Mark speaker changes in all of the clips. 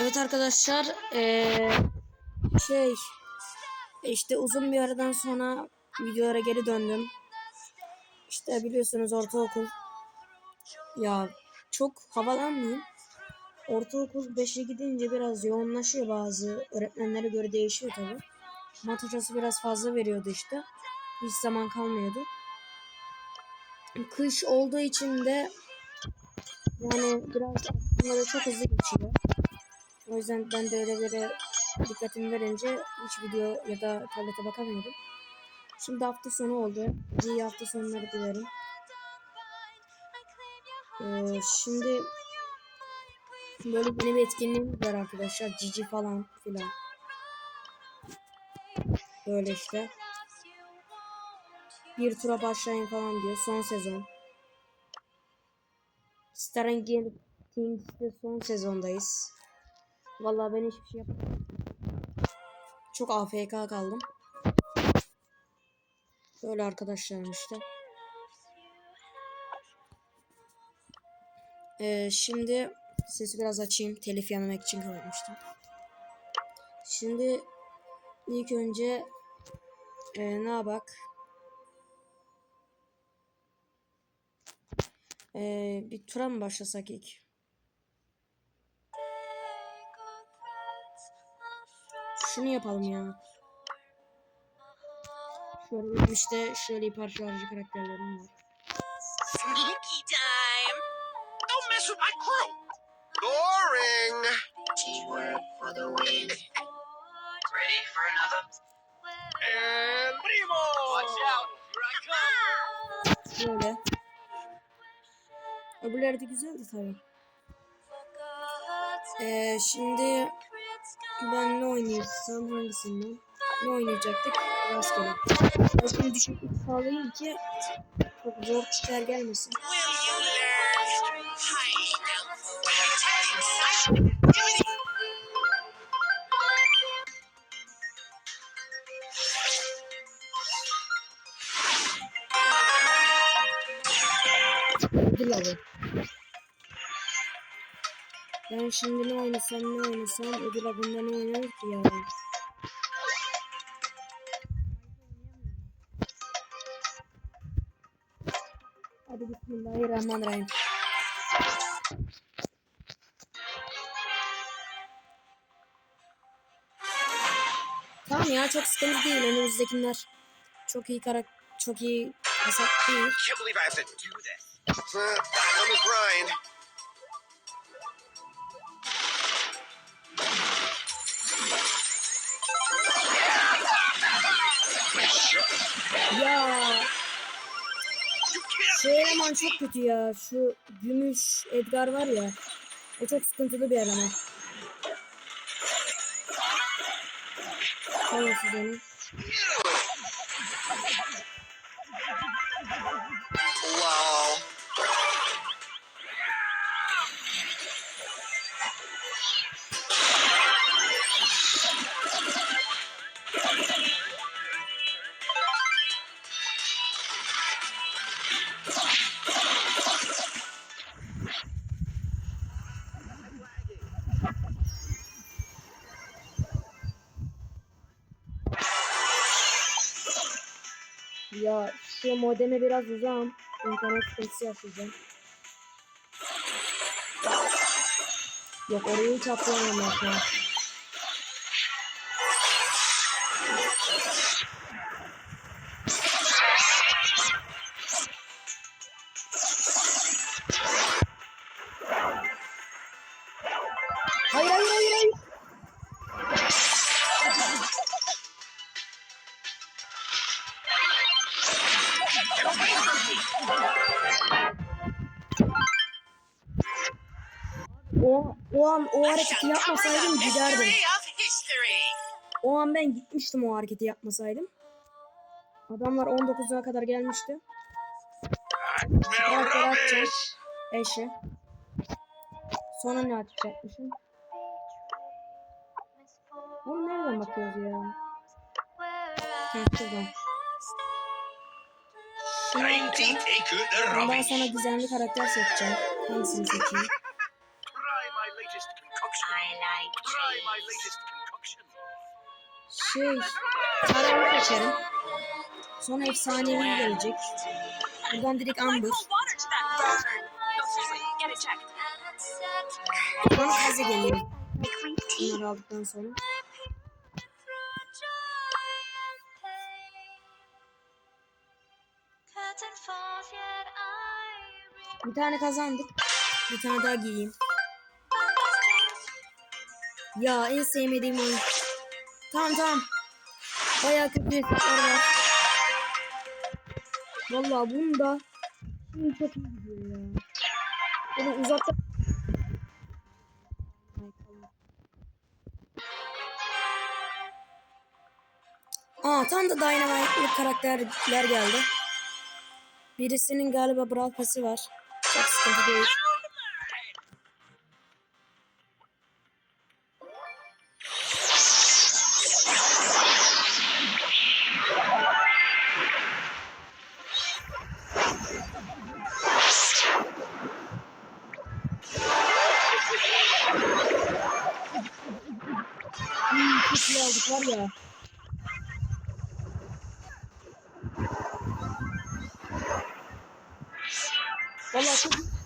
Speaker 1: Evet arkadaşlar eee, şey işte uzun bir aradan sonra videolara geri döndüm. İşte biliyorsunuz ortaokul ya çok havalanmayayım. Ortaokul 5'e gidince biraz yoğunlaşıyor bazı öğretmenlere göre değişiyor tabi. Mat hocası biraz fazla veriyordu işte. Hiç zaman kalmıyordu. Kış olduğu için de yani biraz aklımda çok hızlı geçiyor. O yüzden ben de öyle böyle dikkatimi verince hiç video ya da tablete bakamıyordum. Şimdi hafta sonu oldu. İyi hafta sonları dilerim. Ee, şimdi böyle yeni bir etkinliğimiz var arkadaşlar. Cici falan filan. Böyle işte. Bir tura başlayın falan diyor. Son sezon. Stranger Things'te son sezondayız. Vallahi ben hiçbir şey yapmadım. Çok AFK kaldım. Böyle arkadaşlarım işte. Ee, şimdi sesi biraz açayım. Telif yememek için kapatmıştım. Şimdi ilk önce e, ne yapak? Ee, bir tura mı başlasak ilk? Şunu yapalım ya. Şöyle benim işte şöyle hiper şarjı karakterlerim var.
Speaker 2: Sneaky time.
Speaker 3: Don't mess with my crew. Boring.
Speaker 2: Teamwork for the win. Ready for another?
Speaker 3: And primo.
Speaker 2: Watch out. Here I come.
Speaker 1: Böyle. Öbürleri de güzeldi tabii. Ee, şimdi ben ne oynayacaksam hangisinden? Ne oynayacaktık? Rastgele. Şimdi düşüklük sağlayayım ki çok zor kişiler gelmesin.
Speaker 2: Will you
Speaker 1: Ben şimdi ne oynasam ne oynasam ödül abında ne oynanır ki ya? Hadi bismillahirrahmanirrahim. Tamam ya çok sıkıntı değil önümüzdekiler. Çok iyi karak çok iyi hasat değil. Ya şu eleman çok kötü ya. Şu gümüş Edgar var ya. O çok sıkıntılı bir eleman. Tamam siz onu.
Speaker 3: Lol.
Speaker 1: Ya şu modeme biraz uzağım. İnternet sıkıntısı yaşayacağım. Yok orayı hiç atlayamam ben. Hayır hayır hayır O, an o hareketi yapmasaydım giderdim. O an ben gitmiştim o hareketi yapmasaydım. Adamlar 19'a kadar gelmişti. Karakter atacağım. Eşe. Sonra ne atacakmışım? Oğlum nereden bakıyoruz ya? Şuradan. Ondan
Speaker 3: rubbish.
Speaker 1: sonra gizemli karakter seçeceğim. Hangisini seçeyim? Şey, karanlık açarım. Sonra efsanevi gelecek. Buradan direkt Amber. Sonra Kaze geliyor. Bunları aldıktan sonra. Bir tane kazandık. Bir tane daha giyeyim. Ya en sevmediğim oyun. Tamam tamam. Bayağı kötü efektler var. Vallahi bunda şimdi çok iyi gidiyor ya. Böyle uzakta Aa tam da Dynamite'lı karakterler geldi. Birisinin galiba Brawl Pass'i var. Çok sıkıntı değil. Var ya. Vallahi çok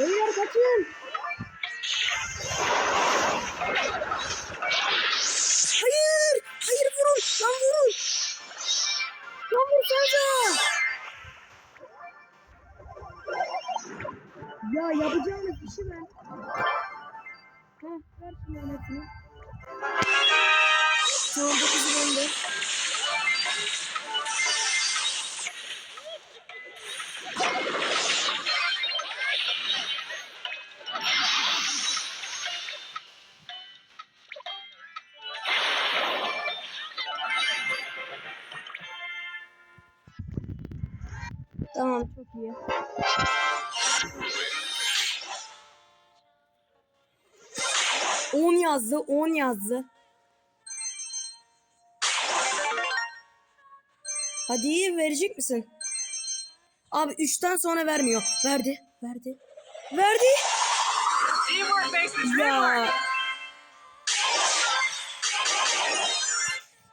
Speaker 1: Beyler kaçın. Hayır. Hayır vurun. Lan vurun. Lan vursanıza. Ya yapacağınız işi ben. Heh, ver şunu anasını. Tamam 9 bende. Çok iyi. On yazdı, on yazdı. Hadi verecek misin? Abi 3'ten sonra vermiyor. Verdi, verdi. Verdi. Ya.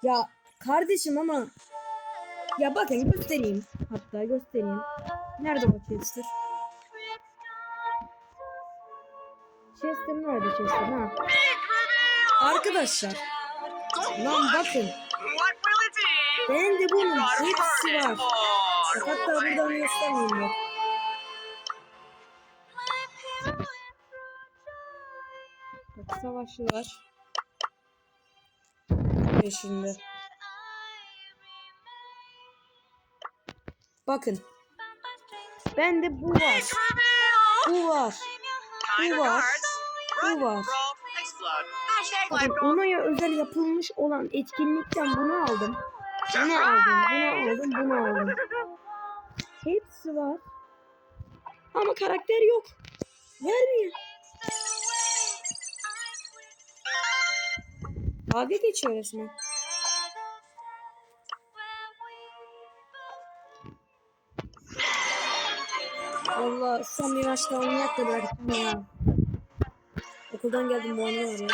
Speaker 1: Ya kardeşim ama ya bakın göstereyim. Hatta göstereyim. Nerede o Chester? Chester nerede Chester ha? Arkadaşlar lan bakın ben de bunun hepsi var. hatta buradan göstermeyeyim bak. Bak savaşçılar. Peşinde. Bakın. Bende bu var. Bu var. Bu var. Bu var. Bakın. Ona'ya özel yapılmış olan etkinlikten bunu aldım. Bunu aldım, bunu aldım, bunu aldım. Hepsi var. Ama karakter yok. Vermiyor. Dalga geçiyor resmen. Valla son bir maçta oynayak da bıraktım ya. Okuldan geldim bu ya.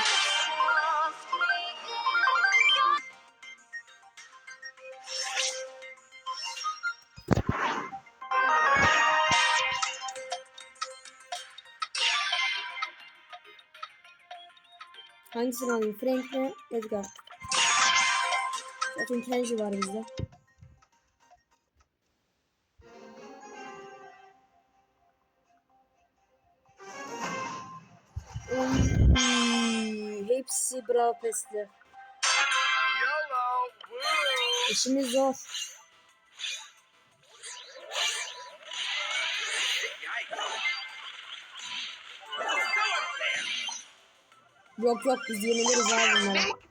Speaker 1: Hangisini alayım? Frank mi? Edgar. Zaten Kenji var bizde. hepsi Brawl Pass'li. İşimiz zor. Yok yok biz yeniliriz abi
Speaker 3: bunları.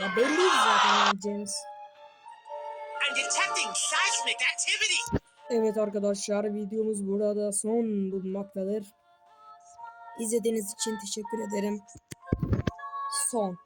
Speaker 1: Ya belliyiz zaten yeneceğimiz.
Speaker 2: I'm detecting seismic activity.
Speaker 1: Evet arkadaşlar videomuz burada son bulmaktadır. İzlediğiniz için teşekkür ederim. Son.